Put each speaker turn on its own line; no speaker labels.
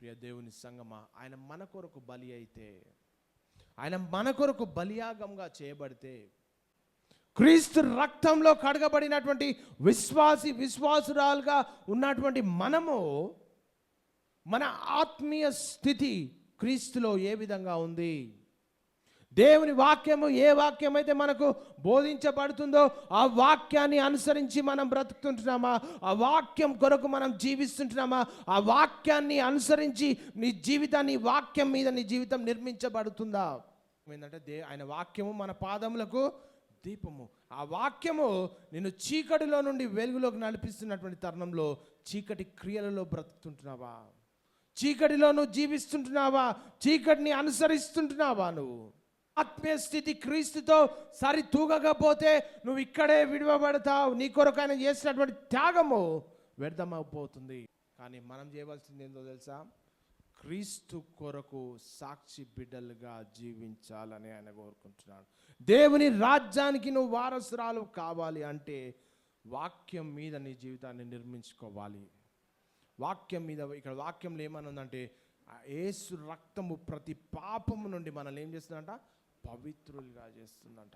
ప్రియ దేవుని సంగమా ఆయన మన కొరకు బలి అయితే ఆయన మన కొరకు బలియాగంగా చేయబడితే క్రీస్తు రక్తంలో కడగబడినటువంటి విశ్వాసి విశ్వాసురాలుగా ఉన్నటువంటి మనము మన ఆత్మీయ స్థితి క్రీస్తులో ఏ విధంగా ఉంది? దేవుని వాక్యము ఏ వాక్యం అయితే మనకు బోధించబడుతుందో ఆ వాక్యాన్ని అనుసరించి మనం బ్రతుకుతుంటున్నామా? ఆ వాక్యం కొరకు మనం జీవిస్తుంటున్నామా? ఆ వాక్యాన్ని అనుసరించి నీ జీవితాన్ని వాక్యం మీద నీ జీవితం నిర్మించబడుతుందా? ఏంటంటే దే ఆయన వాక్యము మన పాదములకు దీపము. ఆ వాక్యము నిన్ను చీకటిలో నుండి వెలుగులోకి నడిపిస్తున్నటువంటి తరుణంలో చీకటి క్రియలలో బ్రతుకుతుంటున్నావా? చీకటిలో నువ్వు జీవిస్తుంటున్నావా? చీకటిని అనుసరిస్తుంటున్నావా నువ్వు? ఆత్మీయ స్థితి క్రీస్తుతో సరి తూగకపోతే నువ్వు ఇక్కడే విడవబడతావు. నీ కొరకు ఆయన చేసినటువంటి త్యాగము వ్యర్థమైపోతుంది కానీ మనం చేయవలసింది ఏందో తెలుసా? క్రీస్తు కొరకు సాక్షి బిడ్డలుగా జీవించాలని ఆయన కోరుకుంటున్నాడు. దేవుని రాజ్యానికి నువ్వు వారసురాలు కావాలి అంటే వాక్యం మీద నీ జీవితాన్ని నిర్మించుకోవాలి. వాక్యం మీద ఇక్కడ వాక్యంలో ఏమని ఉందంటే యేసు రక్తము ప్రతి పాపము నుండి మనల్ని ఏం చేస్తుందంట? పవిత్రులుగా చేస్తుందంట.